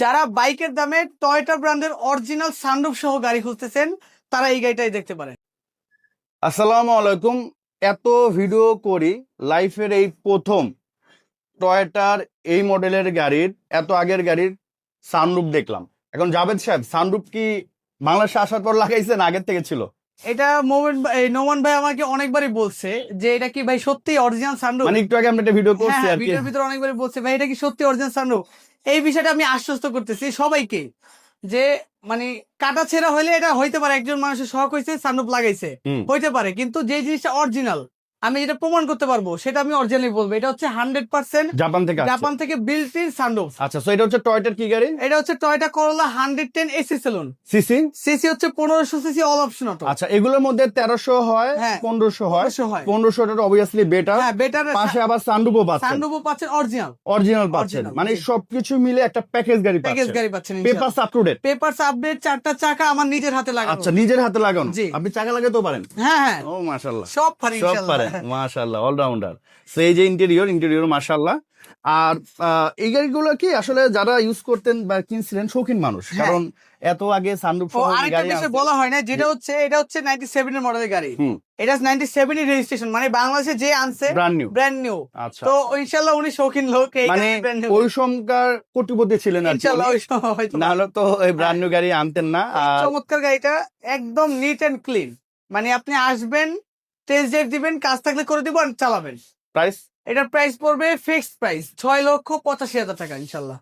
যারা বাইকের দামে টয়টা ব্র্যান্ডের অরিজিনাল সানরুফ সহ গাড়ি খুঁজতেছেন, তারা এই গাড়িটাই দেখতে পারেন। আসসালামু আলাইকুম। এত ভিডিও করি লাইফের এই প্রথম টয়টার এই মডেলের গাড়ির, এত আগের গাড়ির সানরুফ দেখলাম। এখন জাভেদ সাহেব, সানরুফ কি বাংলাদেশে আসার পর লাগাইছেন, আগের থেকে ছিল? এটা মোমেন্ট এই নোমান ভাই আমাকে অনেকবারই বলছে যে এটা কি ভাই সত্যি অরিজিনাল সানরুফ মানে একটু আগে আমরা একটা ভিডিও করছি হ্যাঁ আর কি। ভিডিওর ভিতর অনেকবারই বলছে ভাই এটা কি সত্যি অরিজিনাল সানরুফ এই বিষয়টা আমি আশ্বস্ত করতেছি সবাইকে যে মানে কাটা ছেঁড়া হলে এটা হইতে পারে একজন মানুষের শখ হয়েছে সানরুফ লাগাইছে। হইতে পারে কিন্তু যে জিনিসটা অরিজিনাল আমি যেটা প্রমাণ করতে পারব সেটা আমি অরিজিনালি বলব। এটা হচ্ছে হান্ড্রেড পার্সেন্ট জাপান থেকে জাপান থেকে বিল্ট ইন সানরুফ আচ্ছা এটা হচ্ছে টয়োটার কি গাড়ি? এটা হচ্ছে Toyota Corolla hundred ten AC saloon CC CC হচ্ছে পনেরোশো সিসি অল অপশন অটো আচ্ছা এগুলোর মধ্যে তেরোশো হয় হ্যাঁ। পনেরোশো হয়। অবশ্যই হয়। অবভিয়াসলি বেটার হ্যাঁ বেটার পাশে আবার সানরুফও পাচ্ছেন। সানরুফও পাচ্ছেন অরিজিনাল অরিজিনাল পাচ্ছেন। মানে সবকিছু মিলে একটা প্যাকেজ গাড়ি প্যাকেজ গাড়ি পাচ্ছেন paper up to papers update চারটা চাকা আমার নিজের হাতে লাগানো। আচ্ছা নিজের হাতে লাগানো। জি। আপনি চাকা লাগাতেও পারেন। হ্যাঁ হ্যাঁ। ও মাশাল্লাহ সব পারি সব পারেন। মাশাল্লাহ অলরাউন্ডার সো এই যে ইন্টেরিয়র ইন্টেরিয়র মাশাল্লাহ আর এই গাড়িগুলো কি আসলে যারা ইউজ করতেন বা কিনছিলেন শৌখিন মানুষ? হ্যাঁ। কারণ এত আগে সানরুফ বলা হয় না যেটা হচ্ছে এটা হচ্ছে নাইনটি সেভেন এর মডেলের গাড়ি এটা নাইনটি সেভেন এর রেজিস্ট্রেশন মানে বাংলাদেশে যে আনছে ব্র্যান্ড নিউ ব্র্যান্ড নিউ আচ্ছা। তো উনি শৌখিন লোক মানে ওই সময়কার কোটিপতি ছিলেন আর ওই সময় হয়তো। না হলে তো এই ব্র্যান্ড নিউ গাড়ি আনতেন না। চমৎকার গাড়িটা একদম নিট এন্ড ক্লিন মানে আপনি আসবেন টেস্ট ড্রাইভ দিবেন কাজ থাকলে করে দিব আর চালাবেন। প্রাইস এটার প্রাইস পড়বে ফিক্সড প্রাইস ছয় লক্ষ পঁচাশি হাজার টাকা ইনশাল্লাহ।